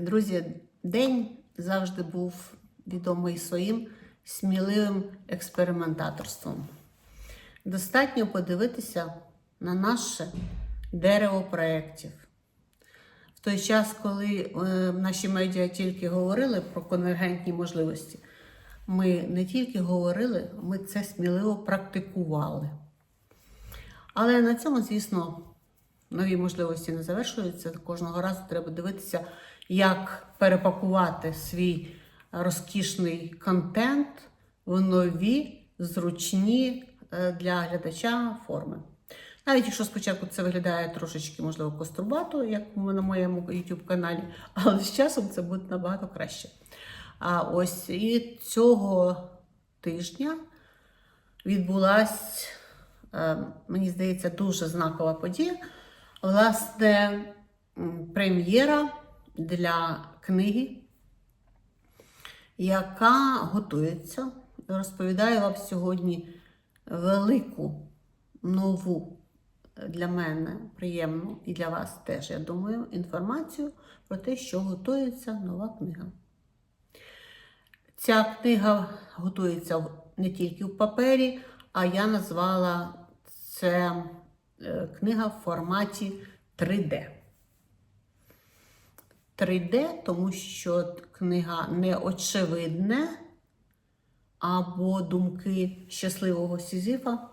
Друзі, день завжди був відомий своїм сміливим експериментаторством. Достатньо подивитися на наше дерево проєктів. В той час, коли е, наші медіа тільки говорили про конвергентні можливості, ми не тільки говорили, ми це сміливо практикували. Але на цьому, звісно, нові можливості не завершуються. Кожного разу треба дивитися, як перепакувати свій розкішний контент в нові, зручні е, для глядача форми. Навіть якщо спочатку це виглядає трошечки, можливо, кострубато, як на моєму YouTube каналі, але з часом це буде набагато краще. А ось і цього тижня відбулася, е, мені здається, дуже знакова подія. Власне, прем'єра для книги, яка готується. Розповідаю вам сьогодні велику, нову для мене приємну і для вас теж, я думаю, інформацію про те, що готується нова книга. Ця книга готується не тільки в папері, а я назвала це е, книга в форматі 3D. 3D, тому що книга не очевидне або думки щасливого Сізіфа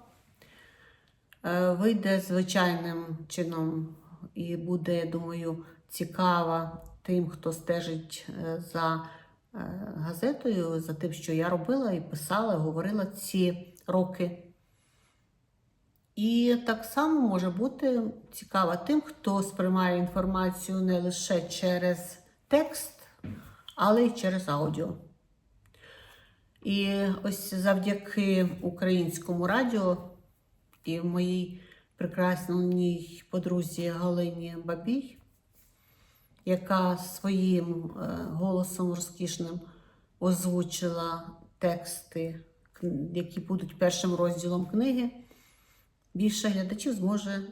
е, вийде звичайним чином і буде, я думаю, цікава тим, хто стежить е, за е, газетою, за тим, що я робила і писала, говорила ці роки. І так само може бути цікава тим, хто сприймає інформацію не лише через текст, але й через аудіо. І ось завдяки українському радіо і моїй прекрасній подрузі Галині Бабій, яка своїм е, голосом розкішним озвучила тексти, які будуть першим розділом книги, більше глядачів зможе,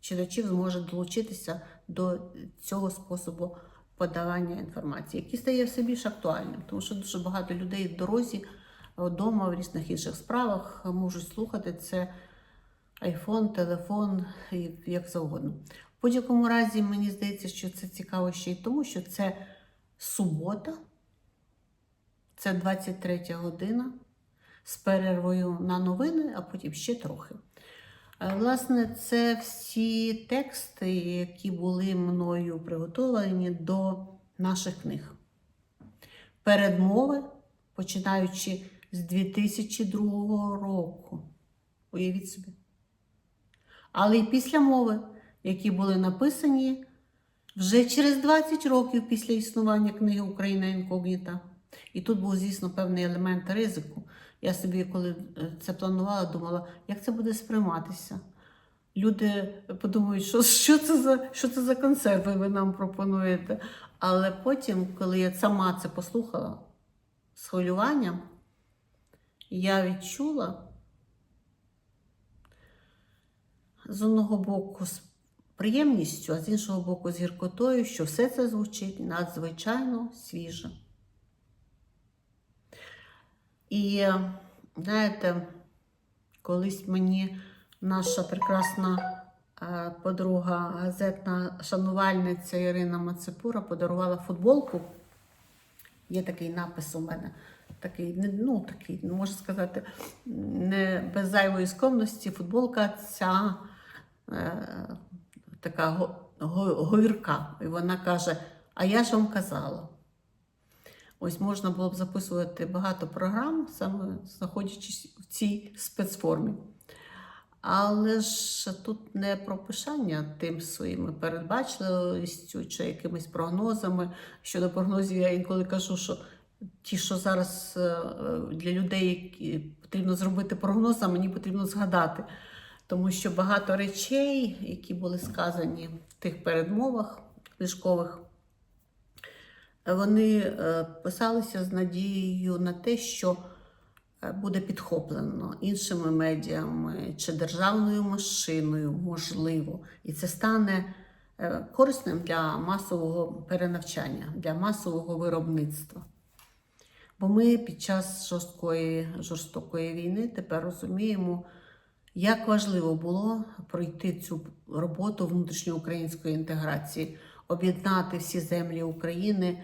читачів зможе долучитися до цього способу подавання інформації, який стає все більш актуальним, тому що дуже багато людей в дорозі, вдома, в різних інших справах можуть слухати це айфон, телефон, як завгодно. В будь-якому разі, мені здається, що це цікаво ще й тому, що це субота, це 23 година з перервою на новини, а потім ще трохи. Е, Власне, це всі тексти, які були мною приготовані до наших книг. Передмови, починаючи з 2002 року. Уявіть собі. Але й після мови, які були написані вже через 20 років після існування книги Україна інкогніта. І тут був, звісно, певний елемент ризику. Я собі, коли е, це планувала, думала, як це буде сприйматися. Люди подумають, що, що, це за, що це за консерви ви нам пропонуєте. Але потім, коли я сама це послухала з хвилюванням, я відчула з одного боку з приємністю, а з іншого боку з гіркотою, що все це звучить надзвичайно свіже. І знаєте, колись мені наша прекрасна е, подруга, газетна шанувальниця Ірина Мацепура подарувала футболку. Є такий напис у мене, такий, ну такий, ну, можна сказати, не без зайвої скромності. Футболка ця е, така го, го, говірка. І вона каже: А я ж вам казала. Ось можна було б записувати багато програм, саме знаходячись в цій спецформі. Але ж тут не про пишання тим своїми передбачливістю чи якимись прогнозами. Щодо прогнозів, я інколи кажу, що ті, що зараз е, для людей які потрібно зробити прогноз, а мені потрібно згадати. Тому що багато речей, які були сказані в тих передмовах книжкових, вони е, писалися з надією на те, що е, буде підхоплено іншими медіями чи державною машиною, можливо, і це стане е, корисним для масового перенавчання, для масового виробництва. Бо ми під час жорсткої, жорстокої війни тепер розуміємо, як важливо було пройти цю роботу внутрішньоукраїнської інтеграції, об'єднати всі землі України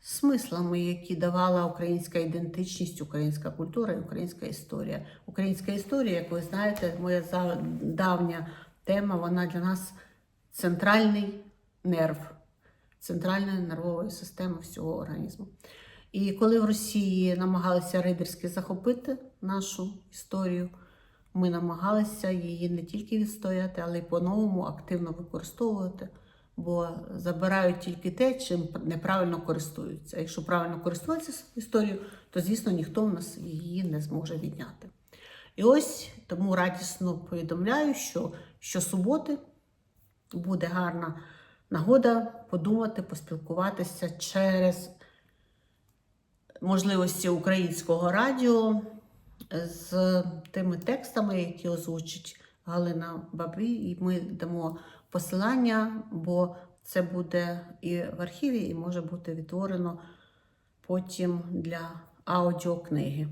смислами, які давала українська ідентичність, українська культура і українська історія. Українська історія, як ви знаєте, моя давня тема, вона для нас центральний нерв, центральна нервова система всього організму. І коли в Росії намагалися рейдерськи захопити нашу історію, ми намагалися її не тільки відстояти, але й по-новому активно використовувати, бо забирають тільки те, чим неправильно користуються. А якщо правильно користуватися історією, то звісно ніхто в нас її не зможе відняти. І ось тому радісно повідомляю, що щосуботи буде гарна нагода подумати, поспілкуватися через можливості українського радіо з тими текстами, які озвучить Галина Бабій, і ми дамо посилання, бо це буде і в архіві, і може бути відтворено потім для аудіокниги.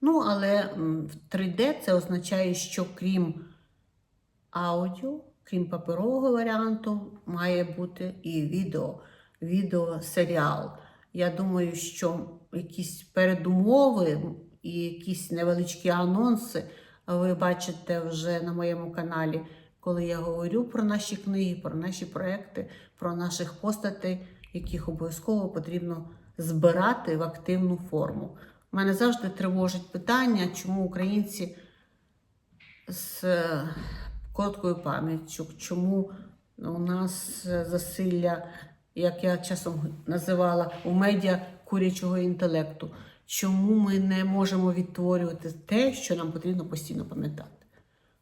Ну, але в 3D це означає, що крім аудіо, крім паперового варіанту, має бути і відео, відеосеріал. Я думаю, що якісь передумови і якісь невеличкі анонси ви бачите вже на моєму каналі, коли я говорю про наші книги, про наші проекти, про наших постатей, яких обов'язково потрібно збирати в активну форму. Мене завжди тривожить питання, чому українці з е, короткою пам'яттю, чому у нас засилля, як я часом називала, у медіа курячого інтелекту. Чому ми не можемо відтворювати те, що нам потрібно постійно пам'ятати?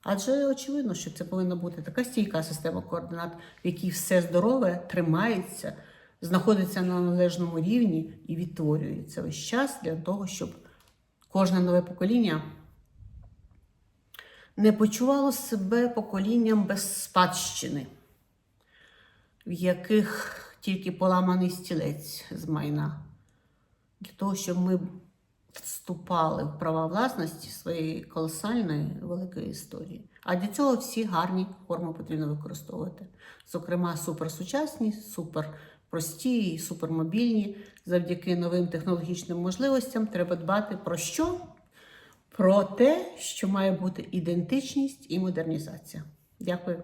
Адже очевидно, що це повинна бути така стійка система координат, в якій все здорове тримається, знаходиться на належному рівні і відтворюється весь час для того, щоб кожне нове покоління не почувало себе поколінням без спадщини, в яких тільки поламаний стілець з майна. Для того, щоб ми вступали в права власності своєї колосальної великої історії. А для цього всі гарні форми потрібно використовувати. Зокрема, суперсучасні, суперпрості і супермобільні. Завдяки новим технологічним можливостям треба дбати про що? Про те, що має бути ідентичність і модернізація. Дякую.